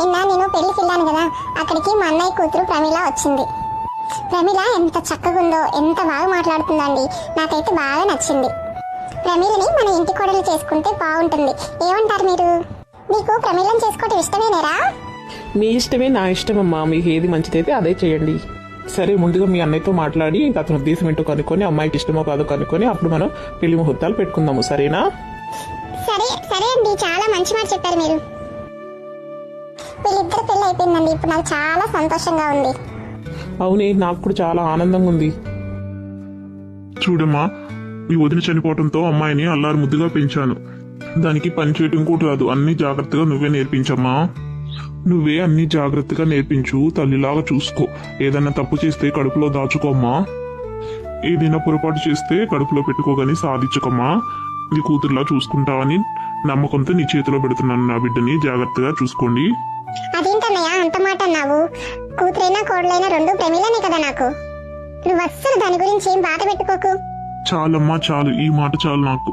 నిన్న నేను పెళ్ళికి వెళ్ళాను కదా. అక్కడికి మా అన్నయ్య కూతురు ప్రమీల వచ్చింది. ప్రమీల ఎంత చక్కగా ఉందో ఎంత బాగా మాట్లాడుతుందండి. నాకైతే బాగా నచ్చింది. ప్రమీలని మన ఇంటి కోడలు చేసుకుంటే బాగుంటుంది. ఏమంటారు మీరు? మీకు ప్రమీలను చేసుకోవటం ఇష్టమేనేరా? మీ ఇష్టమే నా ఇష్టమమ్మా. మీకు ఏది మంచిదైతే అదే చేయండి. సరే ముందుగా మీ అన్నయ్యతో మాట్లాడి ఇంకా అతని ఉద్దేశం ఏంటో కనుక్కొని అమ్మాయికి ఇష్టమో కాదో కనుక్కొని అప్పుడు మనం పెళ్ళి ముహూర్తాలు పెట్టుకుందాము. సరేనా? సరే సరే అండి. చాలా మంచి మాట చెప్పారు మీరు. అయిపోయిందండి. ఇప్పుడు నాకు చాలా సంతోషంగా ఉంది. అవునే నాకు కూడా చాలా ఆనందంగా ఉంది. చూడమ్మా మీ వదిన చనిపోవడంతో అమ్మాయిని అల్లారు ముద్దుగా పెంచాను. దానికి పని చేయటం కూడా రాదు. అన్ని జాగ్రత్తగా నువ్వే నేర్పించమ్మా. నువ్వే అన్ని జాగ్రత్తగా నేర్పించు. తల్లిలాగా చూసుకో. ఏదైనా తప్పు చేస్తే కడుపులో దాచుకోమ్మా. ఏదైనా పొరపాటు చేస్తే కడుపులో పెట్టుకోగాని సాధించకమ్మా. నీ కూతురులా చూసుకుంటావని నమ్మకంతో నీ చేతిలో పెడుతున్నాను నా బిడ్డని. జాగ్రత్తగా చూసుకోండి. అదేంటన్నయ్య అంత మాట అన్నావు. కూతురైనా కోడలైనా రెండు ప్రమిలనే కదా నాకు. నువ్వు అస్సలు దాని గురించి ఏం బాధ పెట్టుకోకు. చాలమ్మా చాలు. ఈ మాట చాలు నాకు.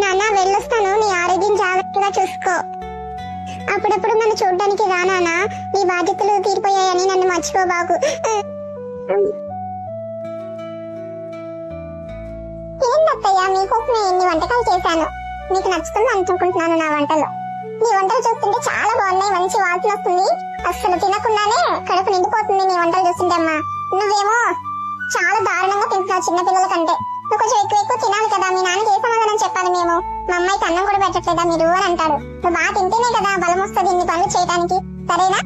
నాన్న వెళ్ళొస్తాను. నీ ఆరోగ్యం జాగ్రత్తగా చూసుకో. అప్పుడప్పుడు నన్ను చూడడానికి రా నాన్న. నీ బాధ్యతలు తీరిపోయాయని నన్ను మర్చిపోబాకు ఏందత్తయ్య మీకోసం నేను ఎన్ని వంటకాలు చేశాను. మీకు నచ్చుతుంది అనుకుంటున్నాను నా వంటలు. నీ వంటలు చూస్తుంటే చాలా బాగున్నాయి. మంచి వాసన వస్తుంది. అస్సలు తినకుండానే కడుపు నిండిపోతుంది నీ వంటలు చూస్తుంటే అమ్మా. నువ్వేమో చాలా దారుణంగా తింటున్నావు చిన్న పిల్లల కంటే. నువ్వు కొంచెం ఎక్కువ ఎక్కువ తినాలి కదా మీ నాన్నకి ఏ సమాధానం చెప్పాలి మేము? మా అమ్మాయికి అన్నం కూడా పెట్టట్లేదా మీరు అని అంటారు. నువ్వు బాగా తింటేనే కదా బలం వస్తుంది ఇన్ని పనులు చేయడానికి సరేనా?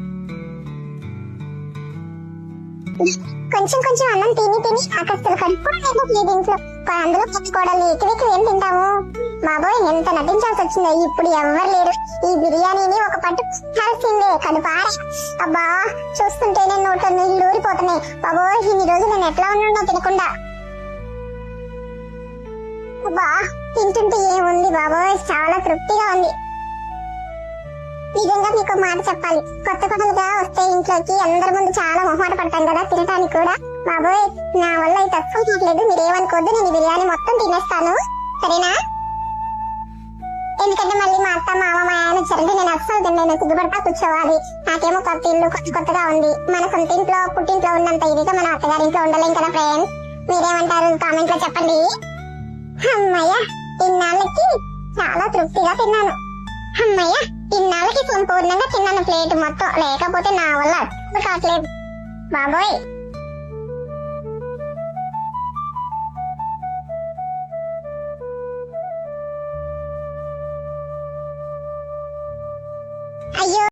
కొంచెం కొంచెం అన్నం తిని తిని నాకు కడుపు లేదు దీంట్లో. అందులో పెట్టుకోవడం ఎక్కువ ఏం తింటాము. బాబోయ్ ఎంత నటించాల్సి వచ్చిందో. ఇప్పుడు ఎవరు లేరు. ఈ బిర్యానీని ఒక పట్టు తినాల్సిందే కడుపార అబ్బా చూస్తుంటేనే నోట్లో నీళ్ళు ఊరిపోతున్నాయి. బాబోయ్ ఇన్ని రోజులు నేను ఎట్లా ఉన్నానో తినకుండా. అబ్బా తింటుంటే ఏముంది బాబోయ్? చాలా తృప్తిగా ఉంది. నిజంగా మీకు మాట చెప్పాలి. కొత్త కొత్తగా వస్తే ఇంట్లోకి అందరి ముందు చాలా మొహమాట పడతాను కదా తినడానికి కూడా. బాబోయ్ నా వల్ల అయితే తక్కువ చూడలేదు మీరేమనుకోద్దు నేను బిర్యానీ మొత్తం తినేస్తాను. సరేనా? ఎందుకంటే మళ్ళీ మా అత్త మామ మా ఆయన వచ్చారంటే నేను అస్సలు తిన్నాను సిగ్గుపడతా కూర్చోవాలి. నాకేమో కొత్త ఇల్లు కొత్త కొత్తగా ఉంది. మన సొంత ఇంట్లో పుట్టింట్లో ఉన్నంత ఇదిగా మన అత్తగారింట్లో ఉండలేం కదా ఫ్రెండ్స్ మీరేమంటారు? కామెంట్లో చెప్పండి. అమ్మయ్య ఇన్నాళ్ళకి చాలా తృప్తిగా తిన్నాను. సంపూర్ణంగా తిన్నాను ప్లేట్ మొత్తం. లేకపోతే నా వల్ల అస్సలు కావట్లేదు. బాబోయ్.